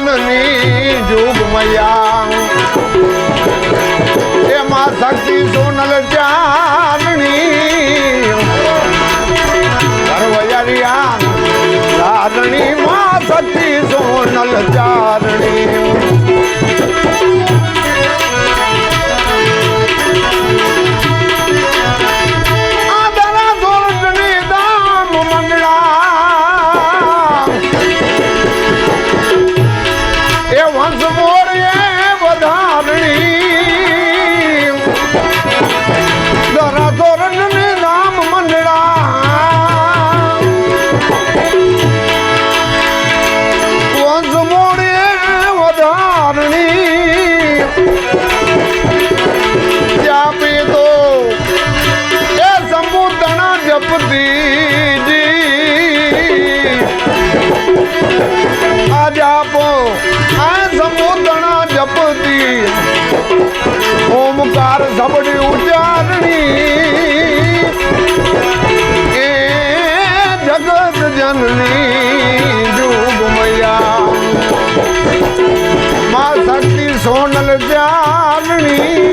જનની જોગમયા એમાં શક્તિ સોનલ ચારણી સર્વયરિયા ચારણી માં શક્તિ સોનલ ચારણી આ જાપો આ સંબોધના જપતી. ઓમકાર સબડી ઉચ્ચારણી. એ જગત જનની જોગમયા માં શક્તિ સોનલ ચારણી.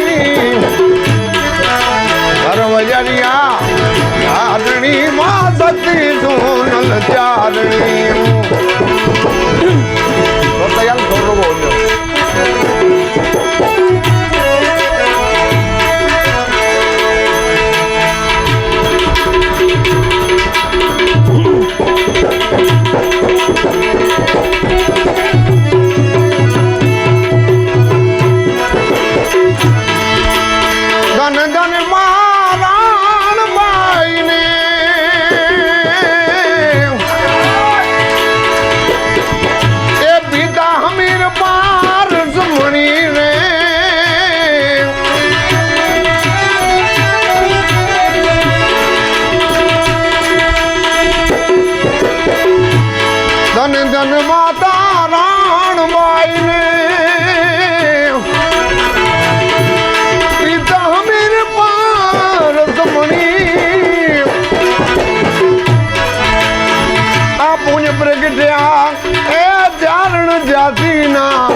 પ્રગટ્યા. એ ચારણ જાતિના.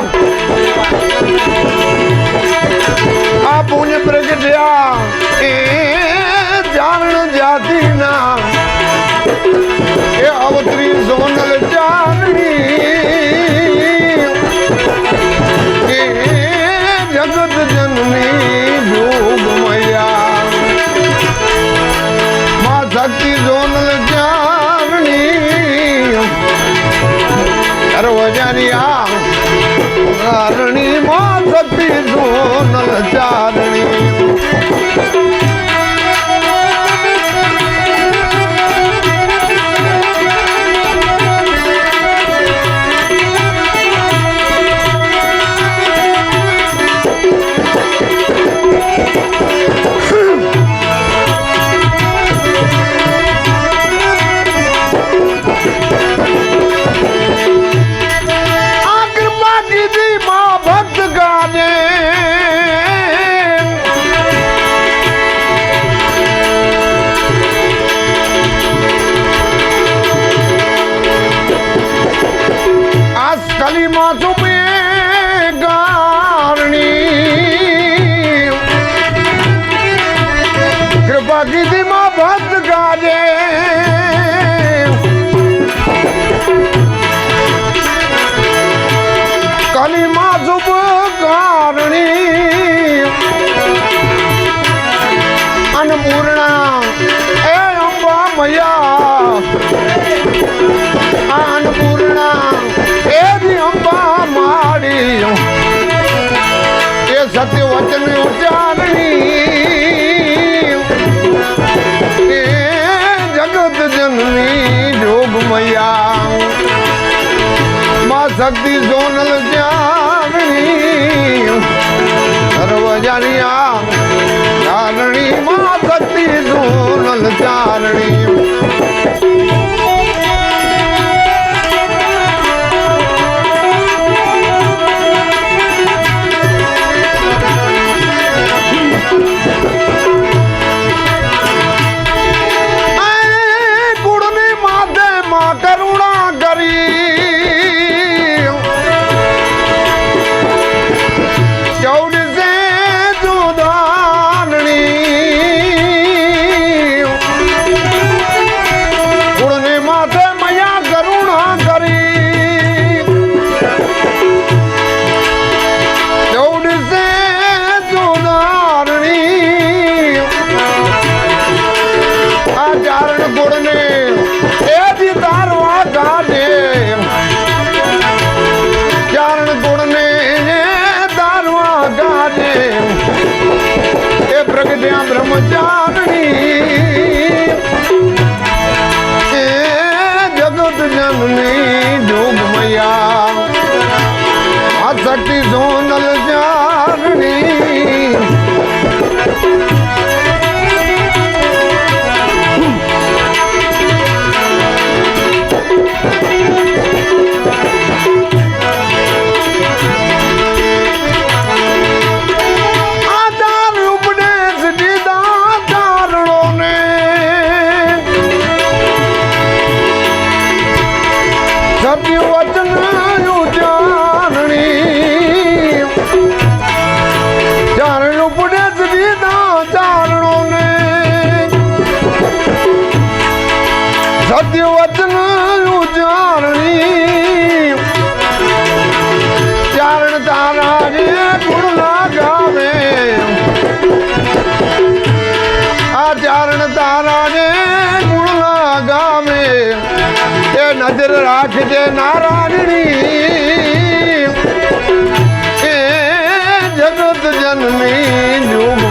આ પુણ્ય પ્રગટ્યા. કારણી માં શક્તિ જોનલ ચારણી કલીમાં છુપે ગારણી કૃપા કીધી માં ભક્ત ગાજે. કલીમાં શુભ કારણી અન્નપૂર્ણા એ અંબા મૈયા શક્તિ સોનલ જાગણી સર્વજનિયા ચારણી માં શક્તિ સોનલ ચારણી પ્રગટ્યા બ્રહ્મચારણી. એ જગત જનની જોગમયા. આ શક્તિ સોનલ ચારણી સત્ય વચન ચારણ તારા જે ગુણ ગામે આ ચારણ તારા જે ગુણ લાગાવે. એ નજર રાખજે નારાયણી. એ જગત જનની યુગ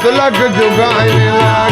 The I could do God